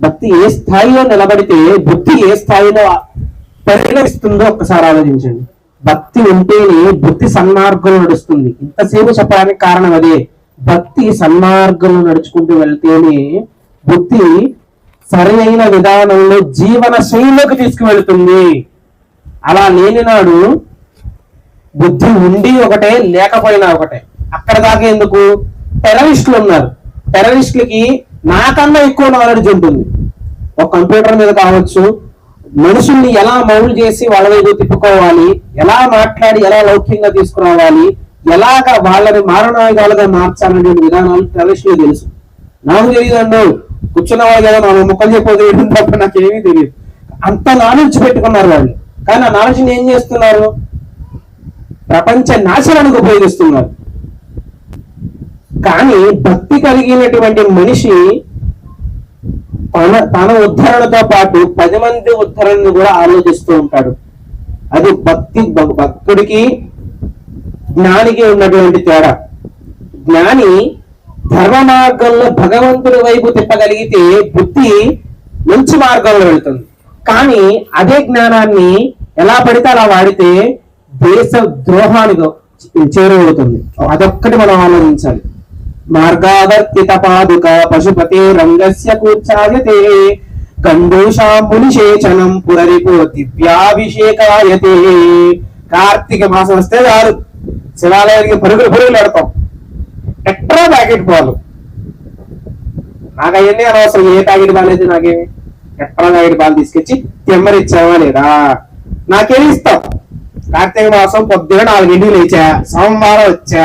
భక్తి ఏ స్థాయిలో నిలబడితే బుద్ధి ఏ స్థాయిలో పరిణమిస్తుందో ఒక్కసారి ఆలోచించండి. భక్తి ఉంటేనే బుద్ధి సన్మార్గంలో నడుస్తుంది. ఇంతసేపు చెప్పడానికి కారణం అదే. భక్తి సన్మార్గంలో నడుచుకుంటూ వెళ్తేనే బుద్ధి సరైన విధానంలో జీవన శైలిలోకి తీసుకువెళ్తుంది. అలా లేని నాడు బుద్ధి ఉండి ఒకటే లేకపోయినా ఒకటే. అక్కడ దాకా ఎందుకు? టెరరిస్టులు ఉన్నారు. టెరరిస్టులకి నాకన్నా ఎక్కువ నాలెడ్జ్ ఉంటుంది. ఒక కంప్యూటర్ మీద కావచ్చు మనుషుల్ని ఎలా మౌలు చేసి వాళ్ళ వైపు తిప్పుకోవాలి ఎలా మాట్లాడి ఎలా లౌక్యంగా తీసుకురావాలి ఎలాగ వాళ్ళని మారణాయుధాలుగా మార్చాలనే విధానాలు టెర్రరిస్టులు తెలుసు. నాకు తెలియదండు కూర్చున్న వాళ్ళు కదా నా ముక్కలు చెప్పేది తప్ప నాకేమీ తెలియదు అంత నాలెడ్జ్ పెట్టుకున్నారు వాళ్ళు. కానీ ఆ నాలెడ్జ్ని ఏం చేస్తున్నారు? ప్రపంచ నాశనానికి ఉపయోగిస్తున్నారు. కానీ భక్తి కలిగినటువంటి మనిషి తన తన ఉద్ధరణతో పాటు పది మంది ఉద్ధరణను కూడా ఆలోచిస్తూ ఉంటాడు. అది భక్తి భక్తుడికి జ్ఞానికి ఉన్నటువంటి తేడా. జ్ఞాని ధర్మ మార్గంలో భగవంతుడి వైపు తిప్పగలిగితే బుద్ధి మంచి మార్గంలో వెళుతుంది. కానీ అదే జ్ఞానాన్ని ఎలా పడితే అలా వాడితే దేశ ద్రోహానికి చేరువవుతుంది. అదొక్కటి మనం ఆలోచించాలి. మార్గావర్తిత పాదుక పశుపతే రంగస్య కూర్చాయతే. కండూషాంబునిషేచనం పురరిపో దివ్యాభిషేకాయతే. కార్తీక మాసం వస్తే చాలు. శివాలయానికి పరుగులు పరుగులు పెడతాం. ఎట్రా ప్యాకెట్ పాలు నాకు అవన్నీ అనవసరం. ఏ ప్యాకెట్ బాగాలేదు నాకేమి? ఎట్రా ప్యాకెట్ పాలు తీసుకొచ్చి తెమ్మరిచ్చావా లేదా? నాకేమి ఇస్తాం కార్తీక మాసం పొద్దున నాలుగింటికి లేచా సోమవారం వచ్చా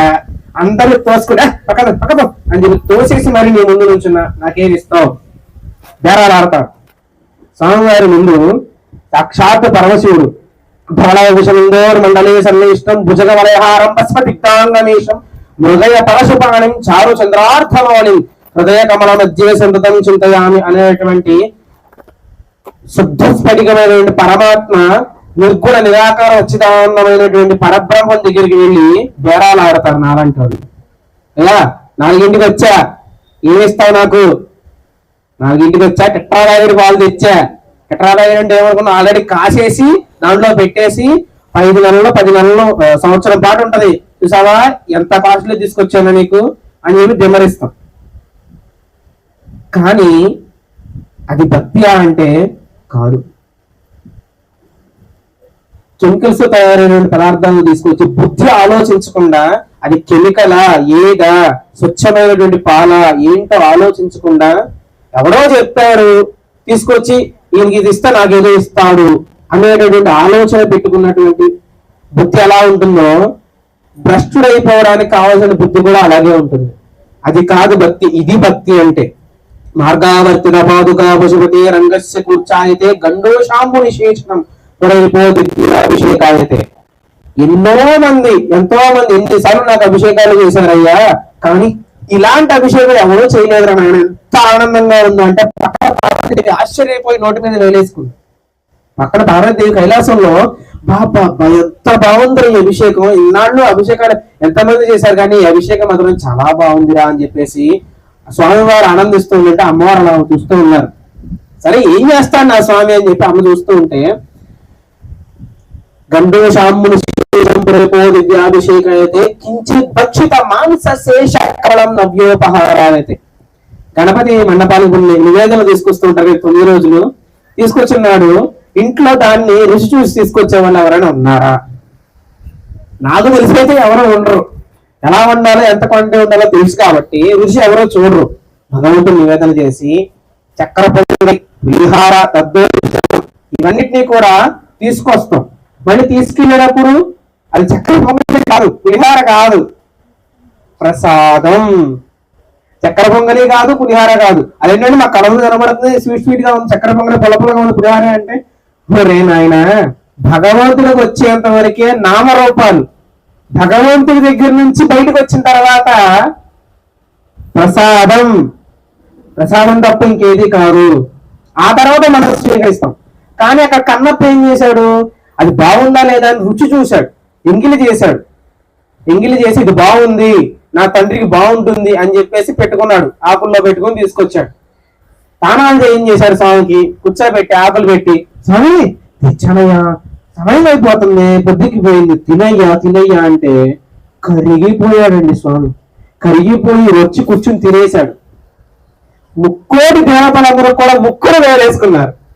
అందరూ తోసుకుంటే పక్కన పక్కన అని చెప్పి తోసేసి మరి నీ ముందు నుంచున్నా. నాకేమి ఇస్తావు? బేరాలు ఆడతాడు స్వామివారి ముందు సాక్షాత్ పరమశివుడు. ధవళవిషమిందోర్ మండలే సన్నిష్టం భుజగ వలయహారం పస్మతిక్తాంగమేషం మృగయ పరశుపాణిం చారు చంద్రార్థమాణిం హృదయ కమల మధ్య సంతతం చింతయామి అనేటువంటి శుద్ధ స్ఫటికమైనటువంటి పరమాత్మ నిర్గుణ నిరాకార వచ్చిదానందమైనటువంటి పరబ్రహ్మం దగ్గరికి వెళ్ళి బేరాలు ఆడతారు నాలంటి వాళ్ళు అయ్యా నాలుగింటికి వచ్చా? ఏమిస్తావు నాకు? నాలుగింటికి వచ్చా? టెట్రాలైడ్ పాలు తెచ్చా? టెట్రాలైడ్ అంటే ఏమనుకున్నా ఆల్రెడీ కాసేసి దాంట్లో పెట్టేసి ఐదు నెలలు పది నెలలు సంవత్సరం పాటు ఉంటది. చూసావా? ఎంత కాస్ట్లో తీసుకొచ్చాను నీకు? అని చెప్పి దిమరిస్తాం కానీ అది భక్తి అంటే కాదు. కెమికల్స్తో తయారైన పదార్థాలను తీసుకొచ్చి బుద్ధి ఆలోచించకుండా అది కెమికలా ఏదా స్వచ్ఛమైనటువంటి పాల ఏంటో ఆలోచించకుండా ఎవడో చెప్తాడు తీసుకొచ్చి ఈయనకి ఇది ఇస్తే నాకు ఏదో ఇస్తాడు అనేటటువంటి ఆలోచన పెట్టుకున్నటువంటి బుద్ధి ఎలా ఉంటుందో భ్రష్టుడైపోవడానికి కావాల్సిన బుద్ధి కూడా అలాగే ఉంటుంది. అది కాదు భక్తి ఇది భక్తి అంటే. మార్గావర్తిన పాదుగా పశుపతి రంగస్య కూర్చాయితే గండోషాంబు నిషేచనం. పురైపోతి అభిషేకాలైతే. ఎన్నో మంది ఎంతో మంది ఎన్నిసార్లు నాకు అభిషేకాలు చేశారయ్యా కానీ ఇలాంటి అభిషేకం ఎవరో చేయలేదురా నాయన. ఎంత ఆనందంగా ఉందంటే పక్కన పార్వతీదేవి ఆశ్చర్యపోయి నోటి మీద వేలేసుకుంది పక్కన పార్వతీదేవి కైలాసంలో బాబా ఎంత బాగుందిరా ఈ అభిషేకం. ఇన్నాళ్ళు అభిషేకాలు ఎంతమంది చేశారు కానీ ఈ అభిషేకం మాత్రం చాలా బాగుందిరా అని చెప్పేసి స్వామివారు ఆనందిస్తూ ఉంటే అమ్మవారు అలా చూస్తూ ఉన్నారు. సరే ఏం చేస్తాను నా స్వామి అని చెప్పి అమ్మ చూస్తూ ఉంటే గండోషామ్ముని విద్యాభిషేక అయితే కించిత్ భక్షిత మాంస శేష కళం నవ్యోపహారాయతే. గణపతి మండపానికి నివేదన తీసుకొస్తూ ఉంటారు తొమ్మిది రోజులు. తీసుకొచ్చున్నాడు ఇంట్లో దాన్ని రుచి చూసి తీసుకొచ్చే వాళ్ళు ఎవరైనా ఉన్నారా? నాకు తెలిసైతే ఎవరు ఉండరు. ఎలా ఉండాలో ఎంత క్వాంటిటీ ఉండాలో తెలుసు కాబట్టి రుచి ఎవరో చూడరు. భగవంతుడు నివేదన చేసి చక్కెర పొంగలి పులిహార ఇవన్నిటినీ కూడా తీసుకొస్తాం. మళ్ళీ తీసుకెళ్ళేటప్పుడు అది చక్కెర పొంగలి కాదు పులిహార కాదు. ప్రసాదం. చక్కెర పొంగలి కాదు పులిహార కాదు. అదేంటంటే మా కళ కనబడుతుంది స్వీట్ స్వీట్గా ఉంది చక్కెర పొంగలి పొలపొలగా ఉంది పులిహార అంటే. మరే నాయన భగవంతుడికి వచ్చేంత వరకే నామరూపాలు. భగవంతుడి దగ్గర నుంచి బయటకు వచ్చిన తర్వాత ప్రసాదం. ప్రసాదం తప్ప ఇంకేది కాదు. ఆ తర్వాత మనం స్వీకరిస్తాం. కానీ అక్కడ కన్నప్ప ఏం చేశాడు? అది బాగుందా లేదా అని రుచి చూశాడు. ఎంగిలి చేశాడు. ఎంగిలి చేసి ఇది బాగుంది. నా తండ్రికి బాగుంటుంది అని చెప్పేసి పెట్టుకున్నాడు. ఆకుల్లో పెట్టుకొని తీసుకొచ్చాడు. తానాలు ఏం చేశాడు స్వామికి? కూర్చోబెట్టి ఆకులు పెట్టి స్వామి తెచ్చానయ్యా. సమయం అయిపోతుంది. బుద్ధికి పోయింది. తినయ్యా తినయ్యా అంటే కరిగిపోయాడండి స్వామి. కరిగిపోయి వచ్చి కూర్చుని తినేశాడు. ముక్కోటి దేవతలందరూ కూడా ముక్కులు వేరేసుకున్నారు.